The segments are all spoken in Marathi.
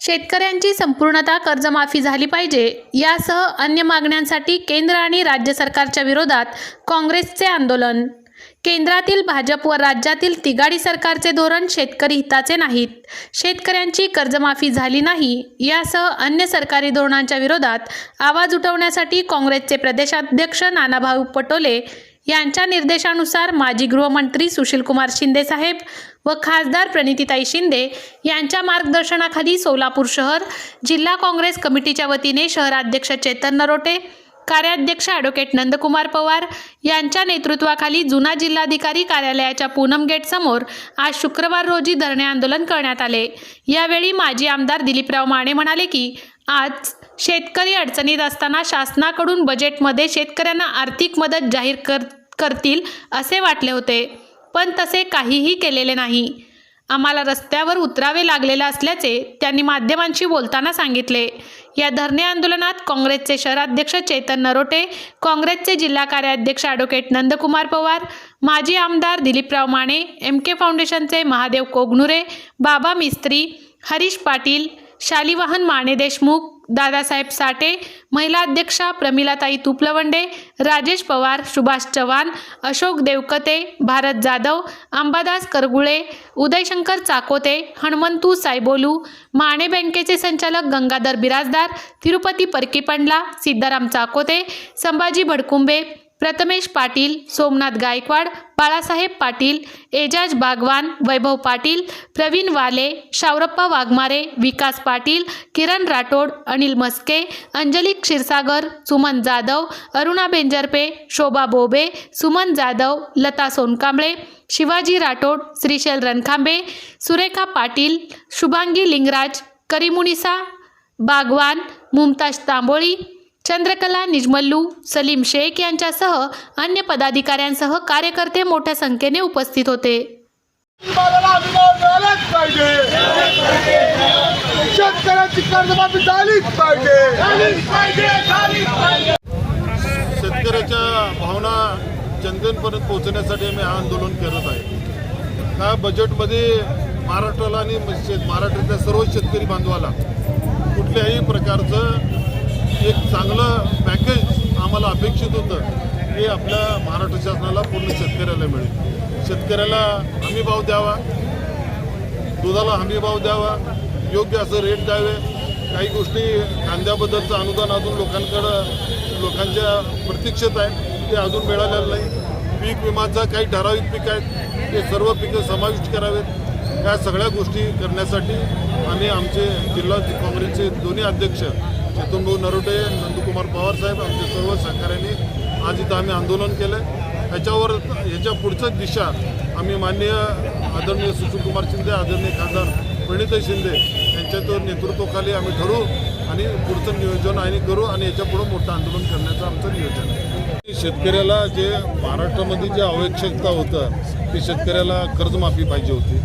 शेतकऱ्यांची संपूर्णतः कर्जमाफी झाली पाहिजे यासह अन्य मागण्यांसाठी केंद्र आणि राज्य सरकारच्या विरोधात काँग्रेसचे आंदोलन. केंद्रातील भाजप व राज्यातील तिगाडी सरकारचे धोरण शेतकरी हिताचे नाहीत. शेतकऱ्यांची कर्जमाफी झाली नाही यासह अन्य सरकारी धोरणांच्या विरोधात आवाज उठवण्यासाठी काँग्रेसचे प्रदेशाध्यक्ष नानाभाऊ पटोले यांच्या निर्देशानुसार माजी गृहमंत्री सुशीलकुमार शिंदे साहेब व खासदार प्रणितीताई शिंदे यांच्या मार्गदर्शनाखाली सोलापूर शहर जिल्हा काँग्रेस कमिटीच्या वतीने शहराध्यक्ष चेतन नरोटे कार्याध्यक्ष ॲडव्होकेट नंदकुमार पवार यांच्या नेतृत्वाखाली जुना जिल्हाधिकारी कार्यालयाच्या पूनम गेटसमोर आज शुक्रवार रोजी धरणे आंदोलन करण्यात आले. यावेळी माजी आमदार दिलीपराव माने म्हणाले की आज शेतकरी अडचणीत असताना शासनाकडून बजेटमध्ये शेतकऱ्यांना आर्थिक मदत जाहीर कर करतील असे वाटले होते. पण तसे काहीही केलेले नाही. आम्हाला रस्त्यावर उतरावे लागलेले असल्याचे त्यांनी माध्यमांशी बोलताना सांगितले. या धरणे आंदोलनात काँग्रेसचे शहराध्यक्ष चेतन नरोटे काँग्रेसचे जिल्हा कार्याध्यक्ष ॲडव्होकेट नंदकुमार पवार माजी आमदार दिलीपराव माने एम के फाउंडेशनचे महादेव कोगनुरे बाबा मिस्त्री हरीश पाटील शालिवाहन माने देशमुख दादासाहेब साठे महिला अध्यक्षा प्रमिलाताई तुपलवंडे राजेश पवार सुभाष चव्हाण अशोक देवकते भारत जाधव अंबादास करगुळे उदयशंकर चाकोते हनुमंतू सायबोलू माने बँकेचे संचालक गंगाधर बिराजदार तिरुपती परकीपंडला सिद्धाराम चाकोते संभाजी भडकुंबे प्रथमेश पाटील सोमनाथ गायकवाड बाळासाहेब पाटील एजाज बागवान वैभव पाटील प्रवीण वाले शावरप्पा वाघमारे विकास पाटील किरण राठोड अनिल मस्के अंजली क्षीरसागर सुमन जाधव अरुणा बेंजरपे शोभा बोबे सुमन जाधव लता सोनकांबळे शिवाजी राठोड श्रीशैल रणखांबे सुरेखा पाटील शुभांगी लिंगराज करीमुनिसा बागवान मुमताज तांबोळी चंद्रकला निजमल्लू सलीम शेख यांच्यासह अन्य पदाधिकाऱ्यांसह कार्यकर्ते मोठ्या संख्येने उपस्थित होते. शेतकऱ्याची कर्जमाफी झालीच पाहिजे. शेतकऱ्याच्या भावना जनतेपर्यंत पोहोचण्यासाठी आम्ही हा आंदोलन करत आहे. ह्या बजेटमध्ये महाराष्ट्राला आणि महाराष्ट्रातल्या सर्व शेतकरी बांधवाला कुठल्याही प्रकारचं एक चांगलं पॅकेज आम्हाला अपेक्षित होतं. हे आपल्या महाराष्ट्र शासनाला पूर्ण शेतकऱ्याला मिळेल. शेतकऱ्याला हमी भाव द्यावा. दुधाला हमी भाव द्यावा. योग्य असं रेट द्यावे. काही गोष्टी कांद्याबद्दलचं अनुदान अजून लोकांकडं लोकांच्या प्रतीक्षेत आहे. ते अजून मिळालेलं नाही. पीक विमाचा काही ठराविक पीक आहेत. ते सर्व पिकं समाविष्ट करावेत. या सगळ्या गोष्टी करण्यासाठी आम्ही आमचे जिल्हा काँग्रेसचे दोन्ही अध्यक्ष चेतनभाऊ नरोटे नंदकुमार पवार साहेब आमचे सर्व सहकाऱ्यांनी आज इथं आम्ही आंदोलन केलं ह्याच्यावर ह्याच्या पुढचं दिशा आम्ही माननीय आदरणीय सुशीलकुमार शिंदे आदरणीय खासदार प्रणित शिंदे यांच्या नेतृत्वाखाली आम्ही ठरवू आणि पुढचं नियोजन आणि करू आणि याच्यापुढं मोठं आंदोलन करण्याचं आमचं नियोजन आहे. शेतकऱ्याला जे महाराष्ट्रामध्ये जे आवश्यकता होतं ते शेतकऱ्याला कर्जमाफी पाहिजे होती.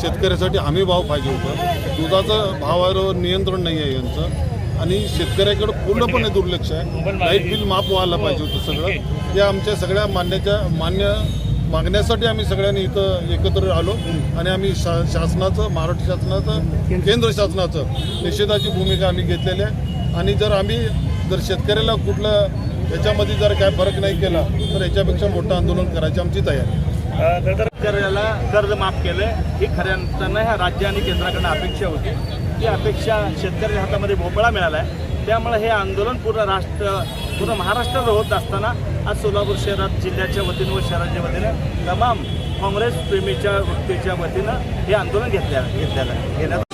शेतकऱ्यासाठी हमी भाव पाहिजे होता. दुधाचं भावावर नियंत्रण नाही आहे यांचं. आणि शेतकऱ्याकडे पूर्णपणे दुर्लक्ष आहे. लाइट बिल माफ व्हायला पाहिजे होतं सगळं. या आमच्या सगळ्या मान्याच्या मान्य मागण्यासाठी आम्ही सगळ्यांनी इथं एकत्र आलो. आणि आम्ही शा शासनाचं महाराष्ट्र शासनाचं केंद्र शासनाचं. निषेधाची भूमिका आम्ही घेतलेली आहे. आणि जर आम्ही जर शेतकऱ्याला कुठलं याच्यामध्ये जर काय फरक नाही केला तर याच्यापेक्षा मोठं आंदोलन करायची आमची तयारी आहे. शेतकऱ्याला कर्ज माफ केलं ही खऱ्या अर्थानं ह्या राज्य आणि केंद्राकडनं अपेक्षा होती. ती अपेक्षा शेतकऱ्याच्या हातामध्ये भोपळा मिळाला आहे त्यामुळे हे आंदोलन पूर्ण राष्ट्र पूर्ण महाराष्ट्रात होत असताना आज सोलापूर शहरात जिल्ह्याच्या वतीनं व शहराच्या वतीनं तमाम काँग्रेस प्रेमीच्या वृत्तीच्या वतीनं हे आंदोलन घेतल्या घेतलेलं आहे. घेण्यात